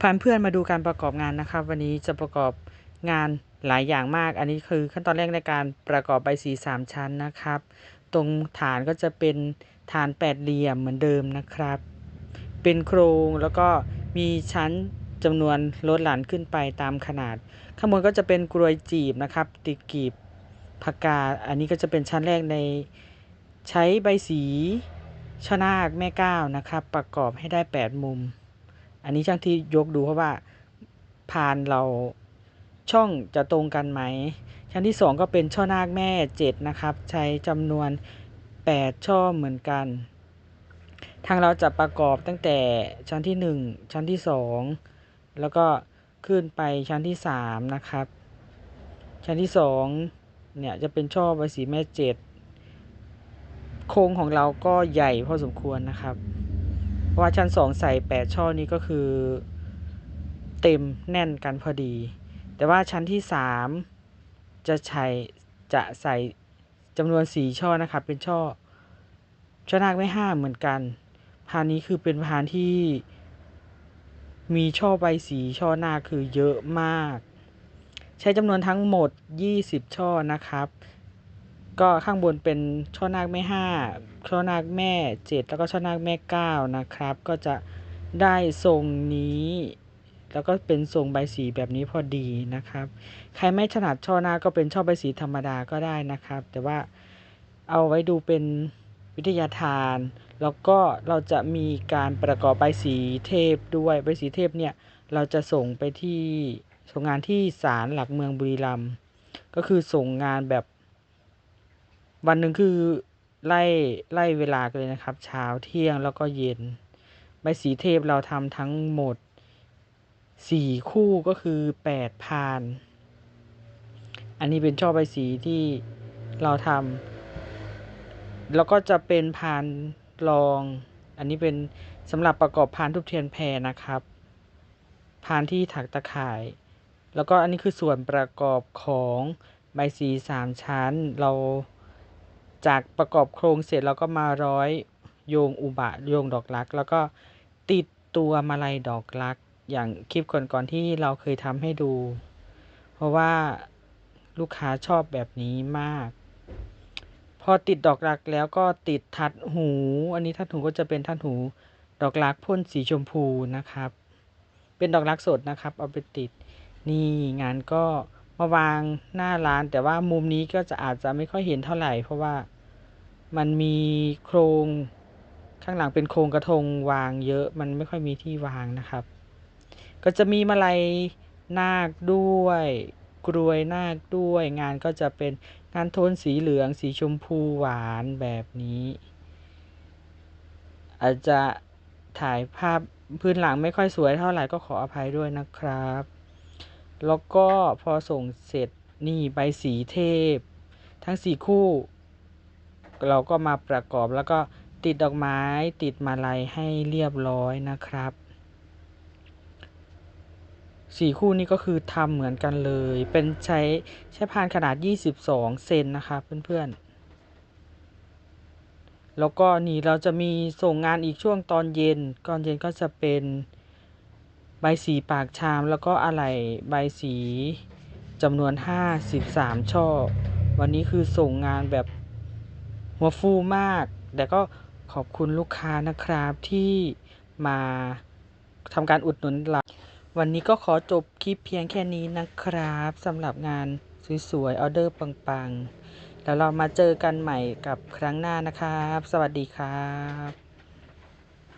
พาเพื่อนมาดูการประกอบงานนะครับ วันนี้จะประกอบงานหลายอย่างมาก อันนี้คือขั้นตอนแรกในการประกอบใบสีสามชั้นนะครับ ตรงฐานก็จะเป็นฐานแปดเหลี่ยมเหมือนเดิมนะครับ เป็นโครงแล้วก็มีชั้นจำนวนลดหลั่นขึ้นไปตามขนาด ข้างบนก็จะเป็นกรวยจีบนะครับ ติดกีบผักกาดอันนี้ก็จะเป็นชั้นแรกในใช้ใบสีชนาคแม่ก้าวนะครับ ประกอบให้ได้ 8 มุม อันนี้ช่างที่ยกดูเพราะว่าพานเราช่องจะตรงกันไหม ชั้นที่ 2 ก็เป็นช่อนาคแม่ 7 นะครับ ใช้จำนวน 8 ช่อเหมือนกัน ทางเราจะประกอบตั้งแต่ชั้นที่ 1 ชั้นที่ 2 แล้วก็ขึ้นไปชั้นที่ 3 นะครับ ชั้นที่ 2 เนี่ยจะเป็นช่อใบสีแม่ 7 โครงของเราก็ใหญ่พอสมควรนะครับ ราะว่าชั้น2ใส่8ช่อนี้ก็คือ เต็มแน่นกันพอดี แต่ว่าชั้นที่3จะใช้จะใส่จำนวน4ช่อนะครับ เป็นช่อช่อนาคไม่ห้าเหมือนกันพานนี้คือเป็นพานที่มีช่อใบสีช่อนาคคือเยอะมาก ใช้จำนวนทั้งหมด 20 ช่อนะครับ ก็ข้างบนเป็นช่อนาคแม่ห้าช่อนาคแม่เจ็ดแล้วก็ช่อนาคแม่เก้านะครับ ก็จะได้ทรงนี้ แล้วก็เป็นทรงใบสีแบบนี้พอดีนะครับ ใครไม่ถนัดช่อนาคก็เป็นช่อใบสีธรรมดาก็ได้นะครับ แต่ว่าเอาไว้ดูเป็นวิทยาทาน แล้วก็เราจะมีการประกอบใบสีเทพด้วยใบสีเทพเนี่ยเราจะส่งไปที่ส่งงานที่ศาลหลักเมืองบุรีรัมย์ก็คือส่งงานแบบ วันหนึ่งคือไล่ไล่เวลากันเลยนะครับ เช้าเที่ยงแล้วก็เย็น ใบสีเทพเราทำทั้งหมดสี่คู่ก็คือแปดพาน อันนี้เป็นช่อใบสีที่เราทำแล้วก็จะเป็นพานรอง อันนี้เป็นสำหรับประกอบพานทุบเทียนแพรนะครับพานที่ถักตะข่าย แล้วก็อันนี้คือส่วนประกอบของใบสีสามชั้นเรา จากประกอบโครงเสร็จเราก็มาร้อยโยงอุบะโยงดอกรัก แล้วก็ติดตัวมาลัยดอกรัก อย่างคลิปก่อนๆที่เราเคยทำให้ดู เพราะว่าลูกค้าชอบแบบนี้มาก พอติดดอกรักแล้วก็ติดทัดหู อันนี้ทัดหูก็จะเป็นทัดหูดอกรักพ่นสีชมพูนะครับ เป็นดอกรักสดนะครับ เอาไปติดนี่งานก็ มาวางหน้าร้าน แต่ว่ามุมนี้ก็จะอาจจะไม่ค่อยเห็นเท่าไหร่ เพราะว่ามันมีโครงข้างหลังเป็นโครงกระทงวางเยอะมันไม่ค่อยมีที่วางนะครับ ก็จะมีมาลัยนาคด้วย กรวยนาคด้วย งานก็จะเป็นงานโทนสีเหลือง สีชมพูหวานแบบนี้ อาจจะถ่ายภาพพื้นหลังไม่ค่อยสวยเท่าไหร่ก็ขออภัยด้วยนะครับ แล้วก็พอส่งเสร็จนี่ใบสีเทพ ทั้งสี่คู่ เราก็มาประกอบแล้วก็ติดดอกไม้ติดมาลัยให้เรียบร้อยนะครับสี่คู่นี้ก็คือทำเหมือนกันเลย เป็นใช้ใช้พานขนาด 22 เซนนะครับเพื่อนๆ แล้วก็นี่เราจะมีส่งงานอีกช่วงตอนเย็นก่อนเย็นก็จะเป็น ใบสีปากชามแล้วก็อะไหล่ใบสีจำนวน 53 ช่อ วันนี้คือส่งงานแบบหัวฟูมาก แต่ก็ขอบคุณลูกค้านะครับที่มาทำการอุดหนุนเราวันนี้ก็ขอจบคลิปเพียงแค่นี้นะครับสำหรับงานสวยๆ ออเดอร์ปังๆ แล้วเรามาเจอกันใหม่กับครั้งหน้านะครับ สวัสดีครับ